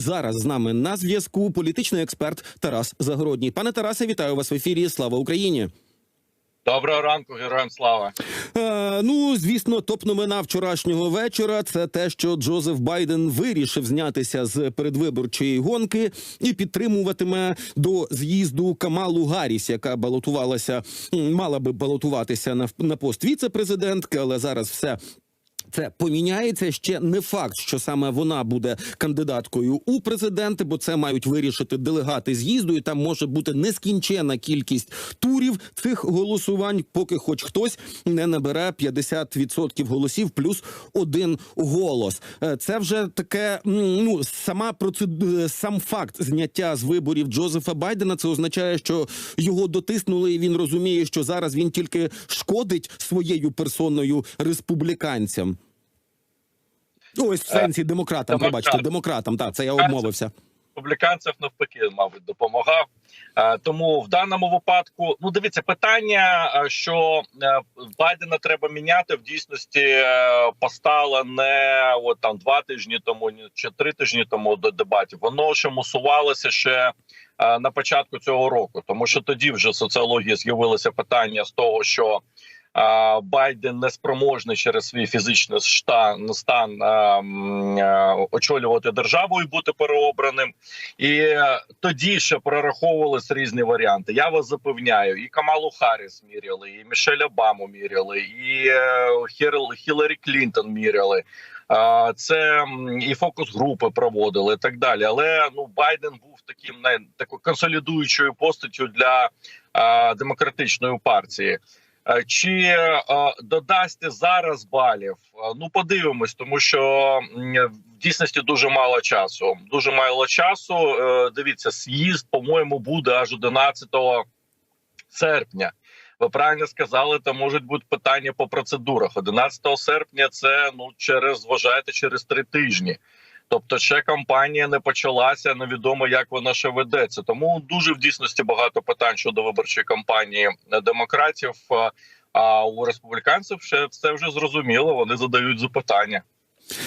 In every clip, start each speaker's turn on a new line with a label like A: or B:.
A: Зараз з нами на зв'язку політичний експерт Тарас Загородній. Пане Тарасе, вітаю вас в ефірі. Слава Україні.
B: Доброго ранку, героям слава.
A: Е, ну, звісно, топ-новина вчорашнього вечора це те, що Джозеф Байден вирішив знятися з передвиборчої гонки і підтримуватиме до з'їзду Камалу Гарріс, яка балотувалася, мала би балотуватися на, на пост віце-президентки, але зараз все. Це поміняється ще не факт, що саме вона буде кандидаткою у президенти, бо це мають вирішити делегати з'їзду, і там може бути нескінчена кількість турів цих голосувань, поки хоч хтось не набере 50% голосів плюс один голос. Е, Це вже таке. Ну сама процеду... сам факт зняття з виборів Джозефа Байдена. Це означає, що його дотиснули, і він розуміє, що зараз він тільки шкодить своєю персоною республіканцям. Ось в сенсі демократам,
B: демократ.
A: пробачте, демократам. Так, це я обмовився.
B: Республіканців навпаки, мабуть, допомагав. Е, Тому в даному випадку, ну дивіться, питання, е, що е, Байдена треба міняти в дійсності е, постало не от там два тижні тому, чи три тижні тому до дебатів. Воно ще мусувалося ще е, на початку цього року, тому що тоді вже в соціології з'явилося питання з того, що Байден неспроможний через свій фізичний штан стан очолювати державу і бути переобраним. І тоді ще прораховувались різні варіанти. Я вас запевняю, і Камалу Харріс міряли, і Мішель Обаму міряли, і е, Хіларі Клінтон міряли. Це і фокус групи проводили і так далі. Але ну Байден був таким такою консолідуючою постаттю для демократичної партії. Е, Чи е, додасться зараз балів? Е, Ну подивимось, тому що в дійсності дуже мало часу. Дуже мало часу. Дивіться, з'їзд, по-моєму, буде аж 11 серпня. Ви правильно сказали, там можуть бути питання по процедурах. 11 серпня це ну через вважайте через три тижні. Тобто, ще кампанія не почалася, невідомо як вона ще ведеться. Тому дуже в дійсності багато питань щодо виборчої кампанії демократів. А- у республіканців ще все вже зрозуміло. Вони задають запитання.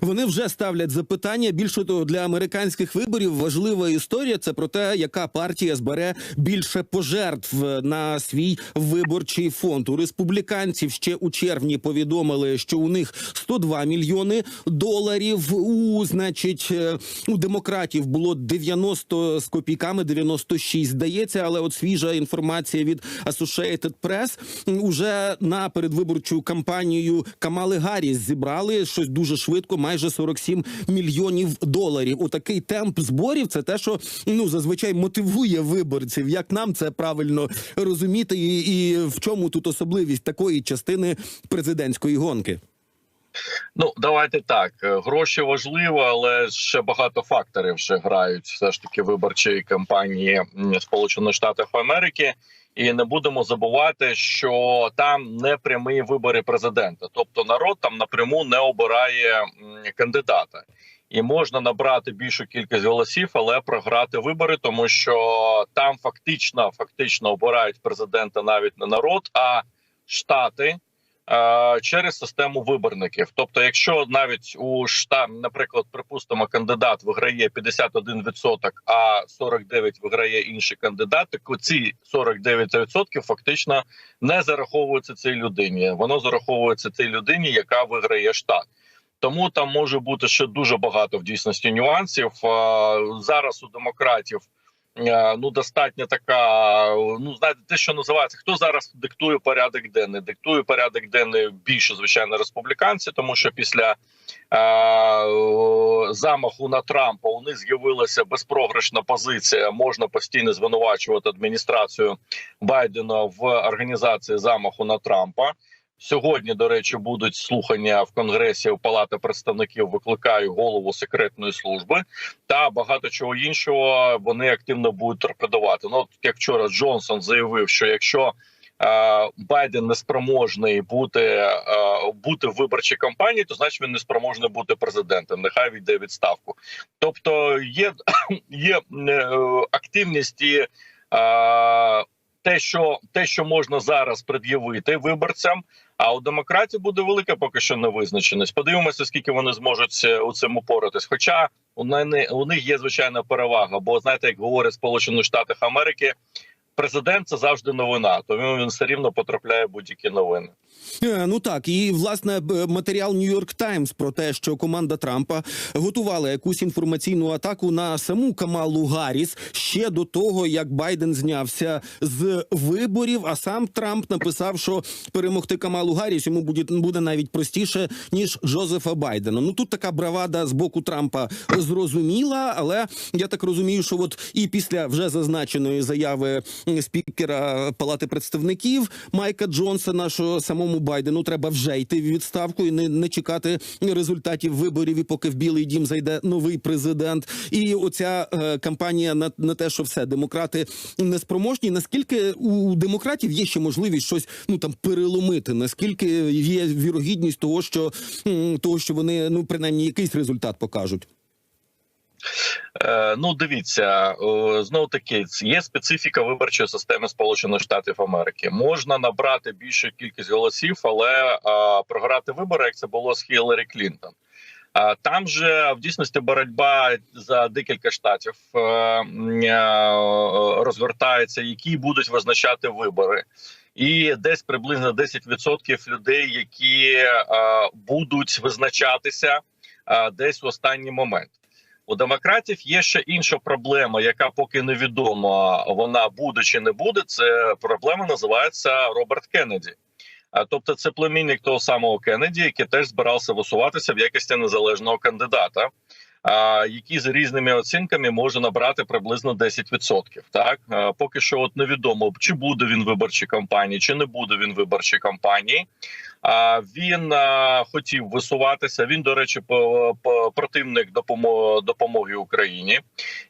A: Вони вже ставлять запитання. Більше того, для американських виборів важлива історія. Це про те, яка партія збере більше пожертв на свій виборчий фонд. У республіканців ще у червні повідомили, що у них 102 мільйони доларів. У значить е, у демократів було 90 з копійками, 96, здається. Але от свіжа інформація від Associated Press уже на передвиборчу кампанію Камали Гарріс зібрали щось дуже швидко, майже 47 мільйонів доларів. У такий темп зборів це те, що ну зазвичай мотивує виборців. Як нам це правильно розуміти, і, і в чому тут особливість такої частини президентської гонки?
B: Ну давайте так. Е, Гроші важливо, але ще багато факторів ще грають все ж таки виборчої кампанії Сполучених Штатів Америки. І не будемо забувати, що там не прямі вибори президента, тобто народ там напряму не обирає кандидата, і можна набрати більшу кількість голосів, але програти вибори, тому що там фактично фактично обирають президента навіть не народ, а штати через систему виборників. Тобто, якщо навіть у штат, наприклад, припустимо, кандидат виграє 51%, а 49% виграє інший кандидат, то ці 49% фактично не зараховуються цій людині. Воно зараховується цій людині, яка виграє штат. Тому там може бути ще дуже багато в дійсності нюансів. Е, Зараз у демократів е, ну достатньо така. Ну знаєте, те, що називається, хто зараз диктує порядок денний. Диктує порядок денний більше звичайно республіканці, тому що після е, замаху на Трампа у них з'явилася безпрограшна позиція. Можна постійно звинувачувати адміністрацію Байдена в організації замаху на Трампа. Сьогодні, до речі, будуть слухання в конгресі у Палати представників. Викликаю голову секретної служби та багато чого іншого. Вони активно будуть торпедувати. Ну от як вчора Джонсон заявив, що якщо е, Байден не спроможний бути, е, бути в виборчій кампанії, то значить він не спроможний бути президентом. Нехай війде відставку. Тобто є, є е, активність і. Е, те, що те, що можна зараз пред'явити виборцям, А у демократів буде велика поки що невизначеність. Подивимося, скільки вони зможуть е, у цьому поратись. Хоча у у них є звичайна перевага. Бо знаєте, як говорять Сполучені Штати Америки, президент це завжди новина. Тому він все рівно потрапляє будь-які новини.
A: Е, Ну так, і власне матеріал Нью-Йорк Таймс про те, що команда Трампа готувала якусь інформаційну атаку на саму Камалу Гарріс ще до того, як Байден знявся з виборів. А сам Трамп написав, що перемогти Камалу Гарріс йому буде, буде навіть простіше ніж Джозефа Байдена. Ну тут така бравада з боку Трампа зрозуміла, але я так розумію, що от і після вже зазначеної заяви спікера Палати представників Майка Джонсона, що самому Байдену треба вже йти в відставку і не, не чекати результатів виборів, і поки в Білий Дім зайде новий президент. І оця е, кампанія на, на те, що все демократи неспроможні. Наскільки у демократів є ще можливість щось ну там переломити? Наскільки є вірогідність того, що того, що вони ну принаймні якийсь результат покажуть?
B: Е, ну, дивіться, знову таки є специфіка виборчої системи Сполучених Штатів Америки. Можна набрати більшу кількість голосів, але е, програти вибори, як це було з Хіларі Клінтон. А там же в дійсності боротьба за декілька штатів е, е, розгортається, які будуть визначати вибори. І десь приблизно 10% людей, які е, будуть визначатися е, десь в останній момент. У демократів є ще інша проблема, яка поки невідома, вона буде чи не буде. Це проблема називається Роберт Кеннеді. Тобто, це племінник того самого Кеннеді, який теж збирався висуватися в якості незалежного кандидата, який з різними оцінками може набрати приблизно 10%. Так поки що, от невідомо, чи буде він в виборчій кампанії, чи не буде він в виборчій кампанії. Він хотів висуватися. Він, до речі, противник допомоги Україні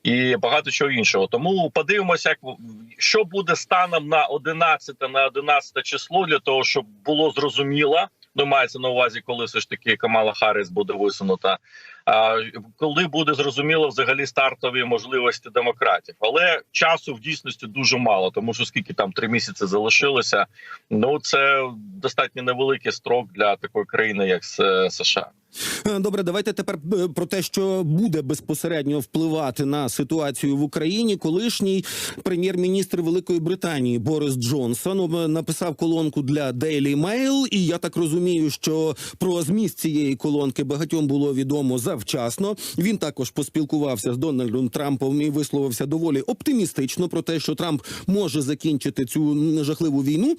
B: і багато чого іншого. Тому подивимося, як що буде станом на 11 на 11 число для того, щоб було зрозуміло. Ну, мається на увазі, коли все ж таки Камала Харріс буде висунута. А коли буде зрозуміло взагалі стартові можливості демократів, але часу в дійсності дуже мало, тому що скільки там три місяці залишилося. Ну це достатньо невеликий строк для такої країни, як США.
A: Е, Добре, давайте тепер е, про те, що буде безпосередньо впливати на ситуацію в Україні. Колишній прем'єр-міністр Великої Британії Борис Джонсон е, написав колонку для Daily Mail, і я так розумію, що про зміст цієї колонки багатьом було відомо завчасно. Він також поспілкувався з Дональдом Трампом і висловився доволі оптимістично про те, що Трамп може закінчити цю жахливу війну.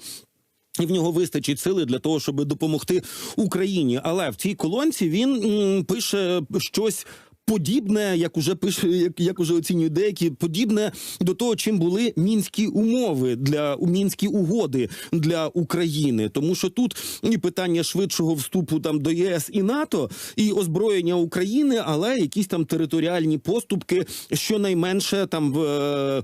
A: І в нього вистачить сили для того, щоб допомогти Україні. Але в цій колонці він пише щось. Подібне, як уже пише, як, як уже оцінюють деякі, подібне до того, чим були мінські умови для мінські угоди для України, тому що тут і питання швидшого вступу там до ЄС і НАТО, і озброєння України, але якісь там територіальні поступки, щонайменше там в.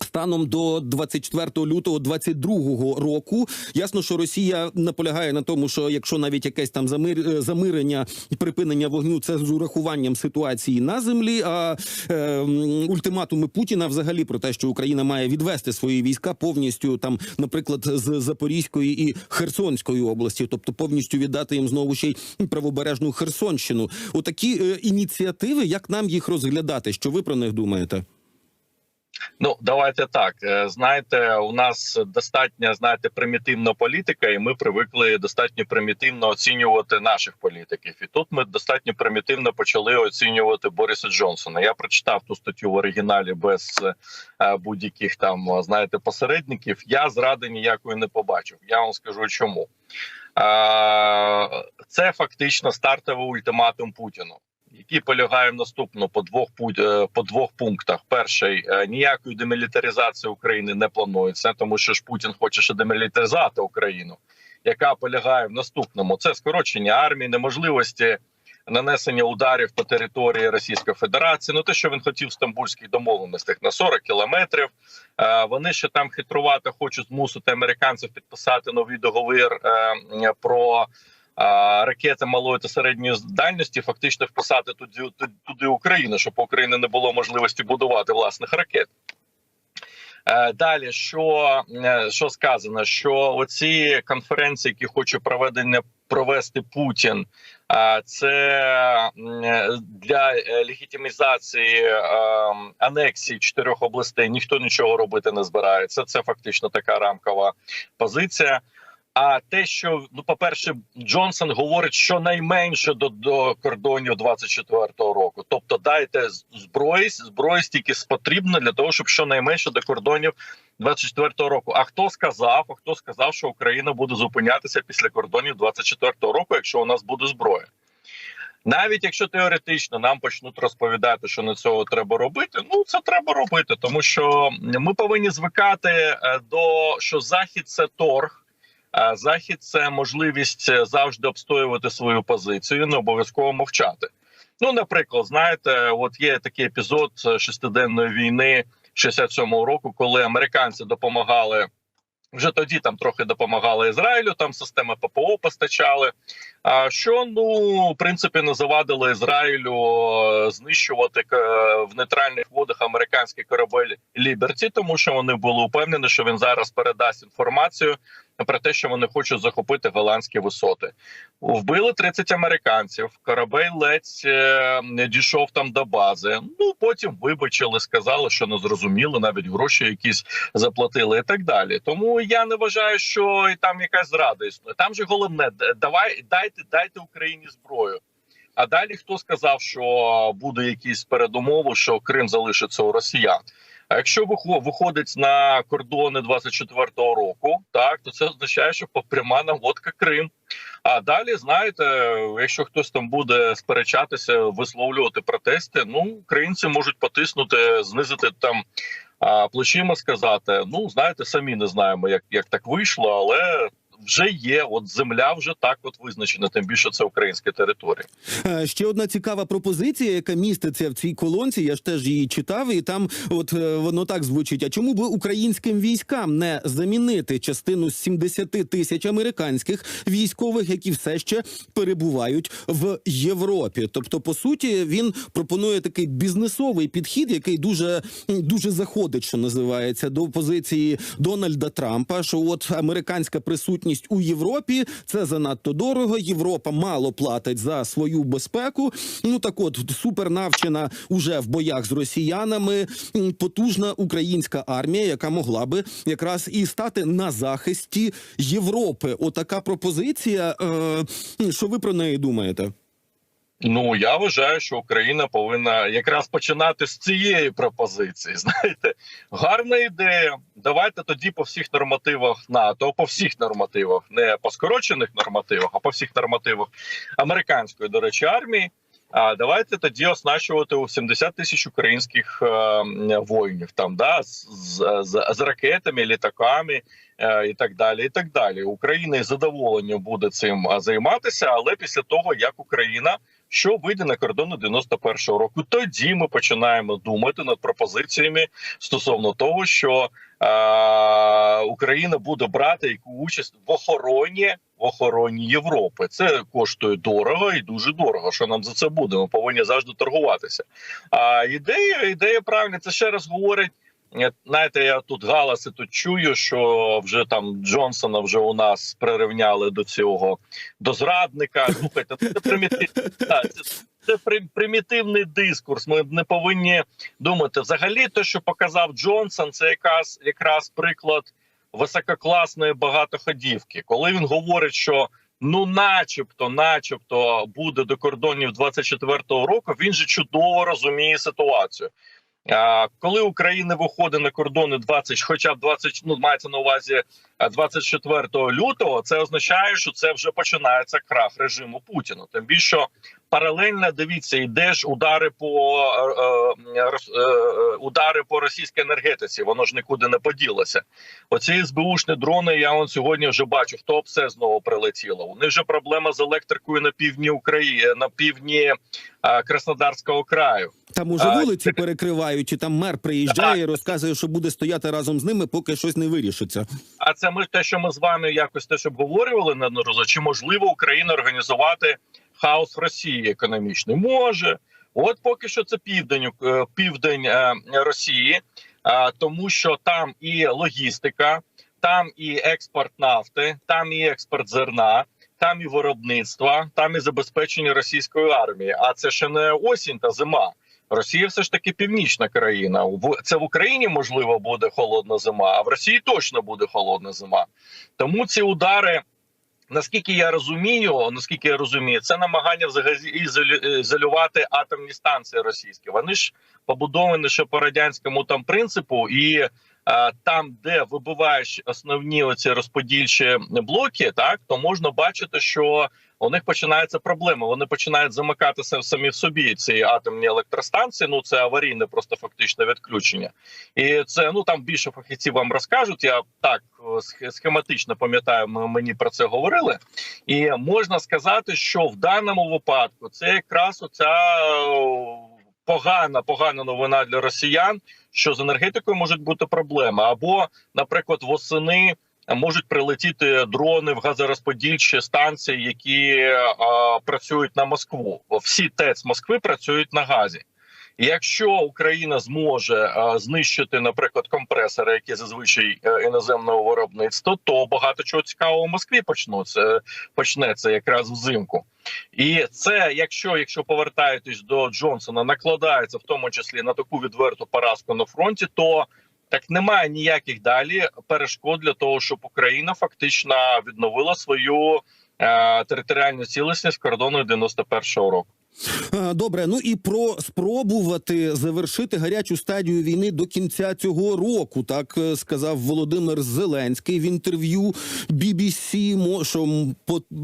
A: Станом до 24 лютого 22 року ясно, що Росія наполягає на тому, що якщо навіть якесь там замир, е, замирення і припинення вогню, це з урахуванням ситуації на землі. А е, ультиматуми Путіна взагалі про те, що Україна має відвести свої війська повністю там, наприклад, з Запорізької і Херсонської області, тобто повністю віддати їм знову ще й правобережну Херсонщину. Отакі е, ініціативи, як нам їх розглядати? Що ви про них думаєте?
B: Ну давайте так. Е, Знаєте, у нас достатньо знаєте примітивна політика, і ми привикли достатньо примітивно оцінювати наших політиків. І тут ми достатньо примітивно почали оцінювати Бориса Джонсона. Я прочитав ту статтю в оригіналі без е, будь-яких там знаєте посередників. Я зради ніякої не побачив. Я вам скажу чому. Е, Це фактично стартовий ультиматум Путіну який полягає в наступному по двох е, по двох пунктах. Перший е, ніякої демілітаризації України не планується, тому що ж Путін хоче ще демілітаризувати Україну, яка полягає в наступному: це скорочення армії, неможливості нанесення ударів по території Російської Федерації. Ну те, що він хотів в стамбульських домовленостях на 40 кілометрів. Е, Вони ще там хитрувато хочуть змусити американців підписати новий договір про. Ракети малої та середньої дальності фактично вписати туди, туди, Україну, щоб України не було можливості будувати власних ракет. Е, Далі, що, е, що сказано, що оці конференції, які хоче проведення провести Путін, е, це для легітимізації анексії чотирьох областей. Ніхто нічого робити не збирається. Це фактично така рамкова позиція. А те, що ну, по перше, Джонсон говорить щонайменше до, до кордонів 24-го року. Тобто, дайте зброї, зброї стільки потрібно для того, щоб щонайменше до кордонів 24-го року. А хто сказав? А хто сказав, що Україна буде зупинятися після кордонів 24-го року, якщо у нас буде зброя? Навіть якщо теоретично нам почнуть розповідати, що на цього треба робити, ну це треба робити, тому що ми повинні звикати е, до що захід це торг. Захід це можливість е, завжди обстоювати свою позицію, не обов'язково мовчати. Ну, наприклад, знаєте, от є такий епізод е, шестиденної війни 67-го року, коли американці допомагали. Вже тоді там трохи допомагали Ізраїлю, там системи ППО постачали. А що ну в принципі не завадило Ізраїлю е, знищувати в нейтральних водах американський корабель Ліберті, тому що вони були упевнені, що він зараз передасть інформацію про те, що вони хочуть захопити голландські висоти. Вбили 30 американців. Корабель ледь не дійшов там до бази. Ну потім вибачили, сказали, що не зрозуміли, навіть гроші якісь заплатили і так далі. Тому я не вважаю, що і там якась зрада існує. Там же головне давай дайте дайте Україні зброю. А далі хто сказав, що буде якісь передумови, що Крим залишиться у росіян? А якщо вихо- виходить на кордони 24-го року, так то це означає, що пряма наводка Крим. А далі, знаєте, якщо хтось там буде сперечатися, висловлювати протести, ну українці можуть потиснути, знизити там плечима, сказати: ну знаєте, самі не знаємо, як, як так вийшло, але. Вже є, от земля вже так от визначена, тим більше це українська територія.
A: Е, Ще одна цікава пропозиція, яка міститься в цій колонці. Я ж теж її читав, і там от е, воно так звучить. А чому би українським військам не замінити частину з 70 тисяч американських військових, які все ще перебувають в Європі? Тобто, по суті, він пропонує такий бізнесовий підхід, який дуже дуже заходить, що називається, до позиції Дональда Трампа. Що от американська присутність у Європі це занадто дорого. Європа мало платить за свою безпеку. Ну так, от супернавчена уже в боях з росіянами потужна українська армія, яка могла би якраз і стати на захисті Європи. Отака пропозиція. Е, що ви про неї думаєте?
B: Ну я вважаю, що Україна повинна якраз починати з цієї пропозиції. Знаєте, гарна ідея. Давайте тоді по всіх нормативах НАТО, по всіх нормативах, не по скорочених нормативах, а по всіх нормативах американської, до речі, армії. А давайте тоді оснащувати у 70 тисяч українських е, воїнів там, да, з, з, з, ракетами, літаками е, і так далі. І так далі. Україна із задоволенням буде цим займатися, але після того як Україна що вийде на кордони 91-го року. Тоді ми починаємо думати над пропозиціями стосовно того, що е, Україна буде брати яку участь в охороні в охороні Європи. Це коштує дорого і дуже дорого. Що нам за це буде? Ми повинні завжди торгуватися. А ідея ідея правильна. Це ще раз говорить. Знаєте, я тут галаси тут чую, що вже там Джонсона вже у нас прирівняли до цього до зрадника. Слухайте, це примітивний, це, це при- примітивний дискурс. Ми не повинні думати. Взагалі, те, що показав Джонсон, це якраз якраз приклад висококласної багатоходівки, коли він говорить, що. Ну, начебто, начебто, буде до кордонів 24-го року. Він же чудово розуміє ситуацію. Коли Україна виходить на кордони 20, хоча б 20, ну мається на увазі а, 24 лютого, це означає, що це вже починається крах режиму Путіна. Тим більше паралельно дивіться, йде ж удари по е, е, е, е, удари по російській енергетиці. Воно ж нікуди не поділося. Оці СБУшні дрони. Я он сьогодні вже бачу, хто це знову прилетіло. У них вже проблема з електрикою на півдні України, на півдні е, Краснодарського краю.
A: Там уже вулиці перекривають, чи там мер приїжджає і розказує, що буде стояти разом з ними, поки щось не вирішиться.
B: А це ми те, що ми з вами якось теж обговорювали неодноразово, Чи можливо Україна організувати хаос в Росії економічний? Може, от поки що це південь е, південь е, Росії. а, тому що там і логістика, там і експорт нафти, там і експорт зерна. Там і виробництва, там і забезпечення російської армії. А це ще не осінь та зима. Росія все ж таки північна країна. Це в Україні можливо буде холодна зима, а в Росії точно буде холодна зима. Тому ці удари, наскільки я розумію, наскільки я розумію, це намагання взагалі ізолю- ізолювати атомні станції російські. Вони ж побудовані ще по радянському там принципу, і е, там, де вибиваєш основні оці розподільчі блоки, так то можна бачити, що у них починаються проблеми. Вони починають замикатися самі в собі ці атомні електростанції. Ну це аварійне, просто фактичне відключення. І це ну там більше фахівців вам розкажуть. Я так е, схематично пам'ятаю, ми мені про це говорили. І можна сказати, що в даному випадку це якраз оця е, погана, погана новина для росіян, що з енергетикою можуть бути проблеми, або, наприклад, восени. Можуть прилетіти дрони в газорозподільчі станції, які е, працюють на Москву. Всі ТЕЦ Москви працюють на газі. Якщо Україна зможе знищити, наприклад, компресори, які зазвичай е, іноземного виробництва, то багато чого цікавого в Москві почнуться почнеться якраз взимку. І це, якщо якщо повертаєтесь до Джонсона, накладається в тому числі на таку відверту поразку на фронті, то так немає ніяких далі перешкод для того, щоб Україна фактично відновила свою е, територіальну цілісність кордону 91-го року.
A: Е, Добре, ну і про спробувати завершити гарячу стадію війни до кінця цього року, так е, сказав Володимир Зеленський в інтерв'ю BBC, що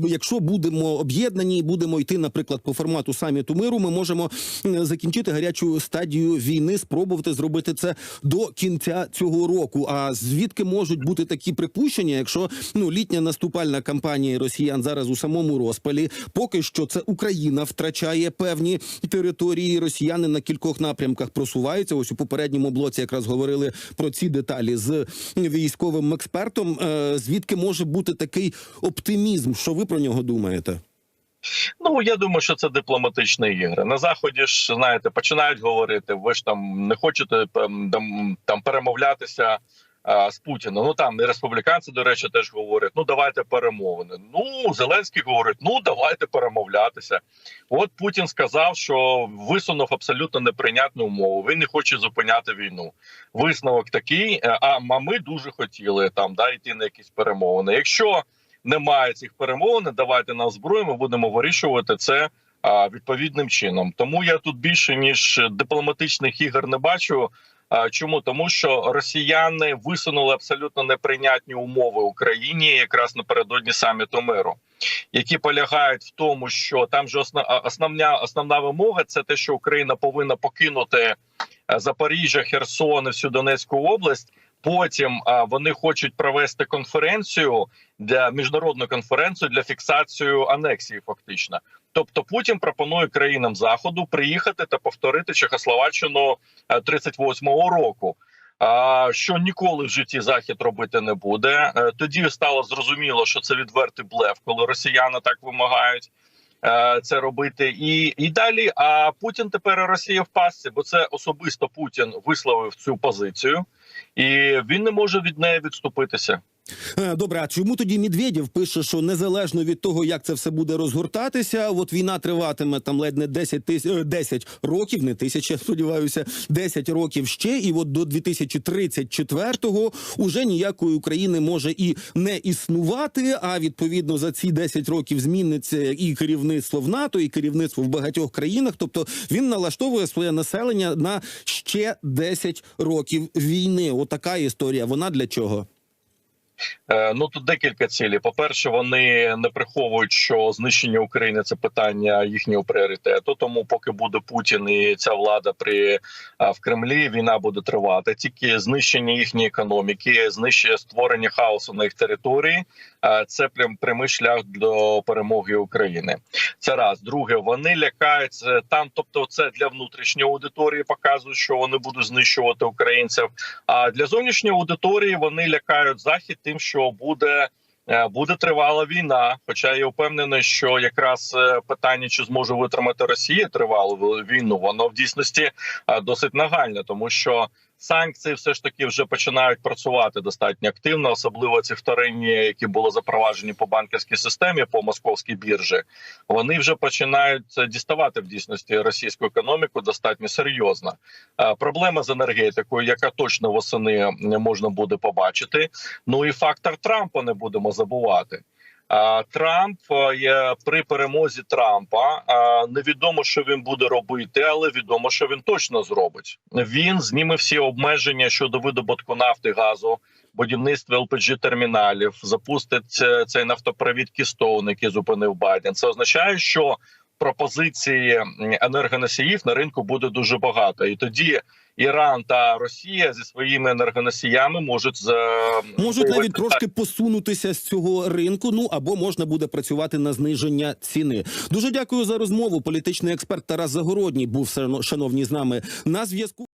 A: якщо будемо об'єднані будемо йти, наприклад, по формату саміту миру, ми можемо е, закінчити гарячу стадію війни, спробувати зробити це до кінця цього року. А звідки можуть бути такі припущення, якщо ну літня наступальна кампанія росіян зараз у самому розпалі, поки що це Україна втрачає певні території. Росіяни на кількох напрямках просуваються. Ось у попередньому блоці якраз говорили про ці деталі з військовим експертом. Е, Звідки може бути такий оптимізм? Що ви про нього думаєте?
B: Ну я думаю, що це дипломатичні ігри. На заході ж знаєте, починають говорити. Ви ж там не хочете ем, там, там перемовлятися з Путіним. Ну там і республіканці, до речі, теж говорять: ну давайте перемовини. Ну Зеленський говорить: ну давайте перемовлятися. От Путін сказав, що висунув абсолютно неприйнятну умову. Він не хоче зупиняти війну. Висновок такий. е, А ми дуже хотіли там да йти на якісь перемовини. Якщо немає цих перемовин, давайте на зброю. Ми будемо вирішувати це відповідним чином. Тому я тут більше ніж дипломатичних ігор не бачу. А, Чому тому, що росіяни висунули абсолютно неприйнятні умови Україні якраз напередодні саміту миру, які полягають в тому, що там же основна основна, основна вимога це те, що Україна повинна покинути е, Запоріжжя, Херсон і всю Донецьку область. Потім вони хочуть провести конференцію для міжнародну конференцію для фіксації анексії, фактично. Тобто Путін пропонує країнам заходу приїхати та повторити Чехословаччину е, 38-го року. А що ніколи в житті захід робити не буде. Е, Тоді стало зрозуміло, що це відвертий блеф, коли росіяни так вимагають е, це робити, і, і далі. А Путін тепер Росія в пасці, бо це особисто Путін висловив цю позицію, і він не може від неї відступитися.
A: Е, Добре, а чому тоді Медведєв пише, що незалежно від того, як це все буде розгортатися, от війна триватиме там ледь не 10 тисяч 10 років, не тисяча, сподіваюся, 10 років ще, і от до 2034-го уже ніякої України може і не існувати. А відповідно за ці 10 років зміниться і керівництво в НАТО, і керівництво в багатьох країнах. Тобто він налаштовує своє населення на ще 10 років війни. Отака історія. Вона для чого?
B: Е, Ну тут декілька цілей. По перше, вони не приховують, що знищення України це питання їхнього пріоритету. Тому, поки буде Путін і ця влада при в Кремлі, війна буде тривати. Тільки знищення їхньої економіки, знищення створення хаосу на їх території. А, Це прям прямий шлях до перемоги України. Це раз. Друге, вони лякаються там. Тобто, це для внутрішньої аудиторії показують, що вони будуть знищувати українців. А для зовнішньої аудиторії вони лякають захід тим, що буде. е, Буде тривала війна, хоча я впевнений, що якраз е, питання, чи зможе витримати Росія тривалу війну, воно в дійсності е, досить нагальне, тому що санкції все ж таки вже починають працювати достатньо активно, особливо ці вторинні, які були запроваджені по банківській системі по московській біржі. Вони вже починають діставати в дійсності російську економіку достатньо серйозно. Е, Проблема з енергетикою, яка точно восени можна буде побачити. Ну і фактор Трампа не будемо забувати. Трамп е, при перемозі Трампа. Невідомо, що він буде робити, але відомо, що він точно зробить. Він зніме всі обмеження щодо видобутку нафти, газу, будівництва ЛПГ терміналів, запустить е, цей нафтопровід Кістоун, який зупинив Байден. Це означає, що пропозиції енергоносіїв на ринку буде дуже багато, і тоді Іран та Росія зі своїми енергоносіями можуть за
A: Можуть навіть трошки посунутися з цього ринку. Ну або можна буде працювати на зниження ціни. Дуже дякую за розмову. Політичний експерт Тарас Загородній був шановні з нами на зв'язку.